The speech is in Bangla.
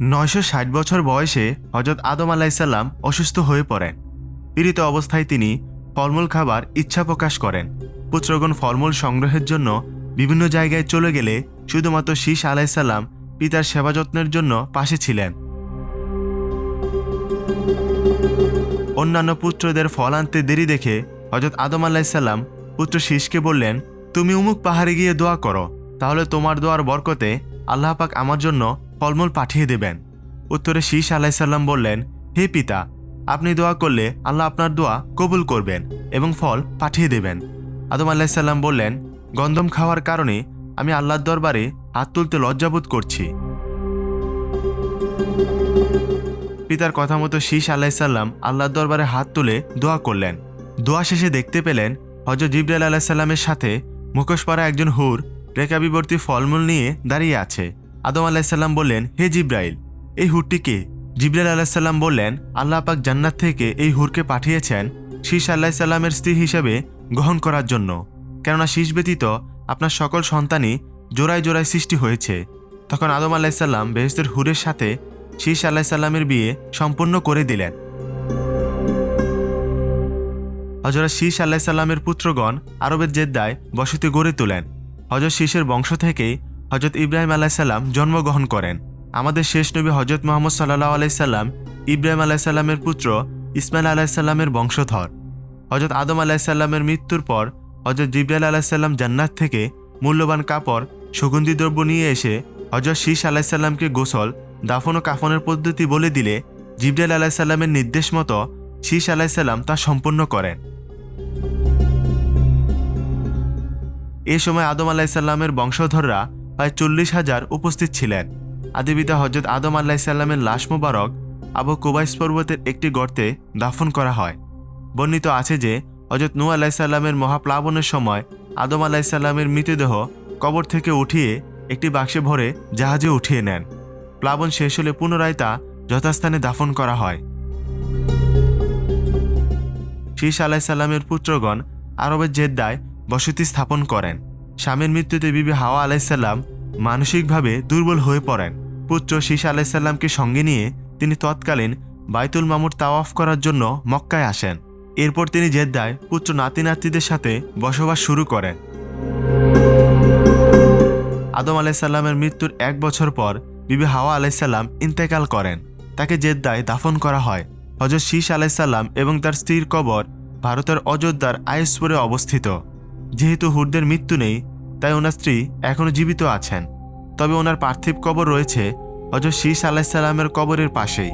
নয়শো ষাট বছর বয়সে হজরত আদম আলাইসাল্লাম অসুস্থ হয়ে পড়েন। পীড়িত অবস্থায় তিনি ফলমূল খাবার ইচ্ছা প্রকাশ করেন। পুত্রগণ ফলমূল সংগ্রহের জন্য বিভিন্ন জায়গায় চলে গেলে শুধুমাত্র শীষ আলাইসাল্লাম পিতার সেবা যত্নের জন্য পাশে ছিলেন। অন্যান্য পুত্রদের ফল আনতে দেরি দেখে হজরত আদম আলাইসাল্লাম পুত্র শীষকে বললেন, তুমি উমুক পাহাড়ে গিয়ে দোয়া করো, তাহলে তোমার দোয়ার বরকতে আল্লাহ পাক আমার জন্য ফলমূল পাঠিয়ে দেবেন। উত্তরে শীষ আলাইসাল্লাম বললেন, হে পিতা, আপনি দোয়া করলে আল্লাহ আপনার দোয়া কবুল করবেন এবং ফল পাঠিয়ে দেবেন। আদম আলাইসাল্লাম বললেন, গন্ধম খাওয়ার কারণে আমি আল্লাহর দরবারে হাত তুলতে লজ্জাবোধ করছি। পিতার কথা মতো শীষ আলাইসাল্লাম আল্লাহর দরবারে হাত তুলে দোয়া করলেন। দোয়া শেষে দেখতে পেলেন হজরত জিব্রাইল আলাহিসাল্লামের সাথে মুখোশ পরা একজন হুর রেখাবিবর্তী ফলমূল নিয়ে দাঁড়িয়ে আছে। আদম আলাহিসাল্লাম বললেন, হে জিব্রাইল, এই হুরটিকে জিব্রাইল আলাহিসাল্লাম বললেন, আল্লাহ পাক জান্নাত থেকে এই হুরকে পাঠিয়েছেন শীষ আলাহিসাল্লামের স্ত্রী হিসেবে গ্রহণ করার জন্য। কেননা শীষ ব্যতীত আপনার সকল সন্তানই জোড়ায় জোড়ায় সৃষ্টি হয়েছে। তখন আদম আলাহিসাল্লাম বেহেস্তের হুরের সাথে শীষ আলাহিসাল্লামের বিয়ে সম্পূর্ণ করে দিলেন। হজরত শীষ আলাহিসাল্লামের পুত্রগণ আরবের জেদ্দায় বসতি গড়ে তোলেন। হজরত শীষের বংশ থেকেই হজরত ইব্রাহিম আলাহিসাল্লাম জন্মগ্রহণ করেন। আমাদের শেষ নবী হজরত মোহাম্মদ সাল্লাহ আলাইসাল্লাম ইব্রাহিম আলাহিসাল্লামের পুত্র ইসমাইল আলাহিসাল্লামের বংশধর। হজরত আদম আলাহিসাল্লামের মৃত্যুর পর হজরত জিব্রাইল আলাহিসাল্লাম জান্নাত থেকে মূল্যবান কাপড়, সুগন্ধি দ্রব্য নিয়ে এসে হজরত শীষ আলাহিসাল্লামকে গোসল, দাফন ও কাফনের পদ্ধতি বলে দিলে জিব্রাইল আলাহিসাল্লামের নির্দেশ মতো শীষ আলাহিসাল্লাম তা সম্পন্ন করেন। এ সময় আদম আলাহিসাল্লামের বংশধররা প্রায় চল্লিশ হাজার উপস্থিত ছিলেন। আদিবিতা হজরত আদম আলাহিসাল্লামের লাশ মোবারক আবু কুবাইস পর্বতের একটি গর্তে দাফন করা হয়। বর্ণিত আছে যে হজরত নূ আলাহিসাল্লামের মহাপ্লাবনের সময় আদম আলাহিসাল্লামের মৃতদেহ কবর থেকে উঠিয়ে একটি বাক্সে ভরে জাহাজে উঠিয়ে নেন। প্লাবন শেষ হলে পুনরায় তা যথাস্থানে দাফন করা হয়। শীষ আলাহিসাল্লামের পুত্রগণ আরবের জেদ্দায় বসতি স্থাপন করেন। স্বামীর মৃত্যুতে বিবি হাওয়া আলাইসাল্লাম মানসিকভাবে দুর্বল হয়ে পড়েন। পুত্র শীষ আলাইসাল্লামকে সঙ্গে নিয়ে তিনি তৎকালীন বাইতুল মামুর তাওয়াফ করার জন্য মক্কায় আসেন। এরপর তিনি জেদ্দায় পুত্র নাতি নাতিদের সাথে বসবাস শুরু করেন। আদম আলাইসাল্লামের মৃত্যুর এক বছর পর বিবি হাওয়া আলাইসাল্লাম ইন্তেকাল করেন। তাকে জেদ্দায় দাফন করা হয়। হজরত শীষ আলাইসাল্লাম এবং তার স্ত্রীর কবর ভারতের অযোধ্যার আয়েসপুরে অবস্থিত। যেহেতু হুরদের মৃত্যু নেই, তাই ওনার স্ত্রী এখনও জীবিত আছেন। তবে ওনার পার্থিব কবর রয়েছে অজ শীষ আলাইসাল্লামের কবরের পাশেই।